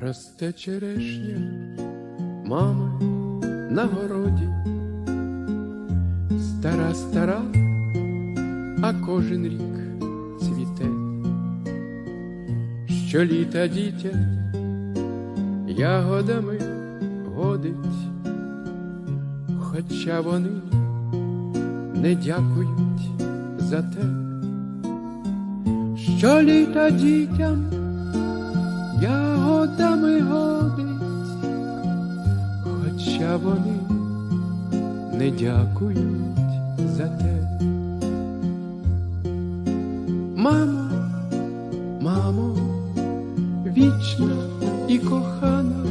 Росте черешня, мами на городі, стара, стара, а кожен рік цвіте, щоліта дітя ягодами годить, хоча вони не дякують за те, щоліта дітям ягодами годить, хоча вони не дякують за те. Мамо, мамо, вічна і кохана,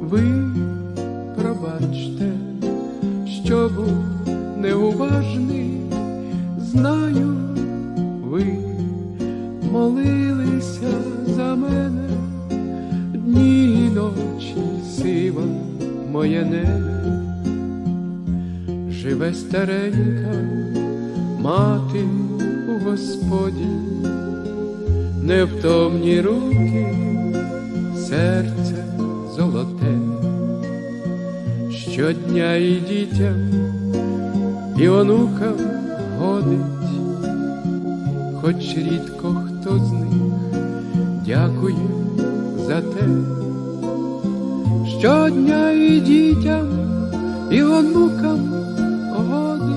ви пробачте, що був неуважний, знаю, ви молилися за мене, дні і ночі сива моє небо, живе старенька мати у Господі, невтомні руки, серце золоте, щодня і дітям, і онукам годить, хоч рідко хто з них дякує за те, щодня і дітям, і онукам годить,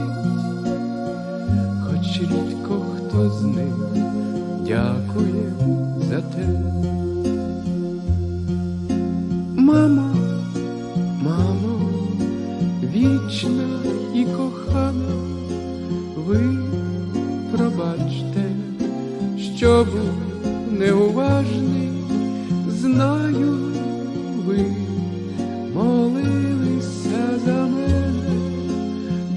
хоч рідко хто з них дякує за те. Пробачте, що був неуважний, знаю, ви молилися за мене,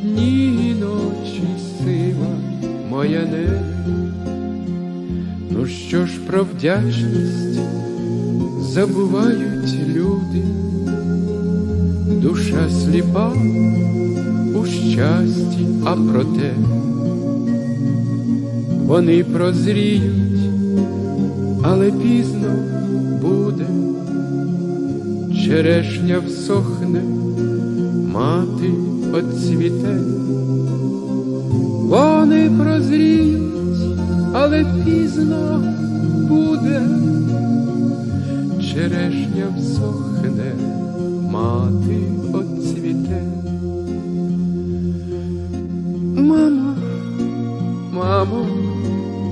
дні і ночі сила моя не. Ну що ж про вдячність забувають люди, душа сліпа у щасті, а проте вони прозріють, але пізно буде, черешня всохне, мати оцвіте, вони прозріють, але пізно буде, черешня всохне, мати оцвіте. Мамо, мамо,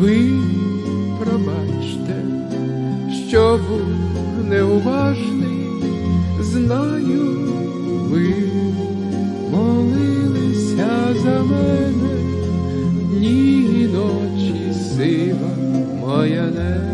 ви пробачте, що був неуважний, знаю, ви молилися за мене, дні і ночі сива моя нене.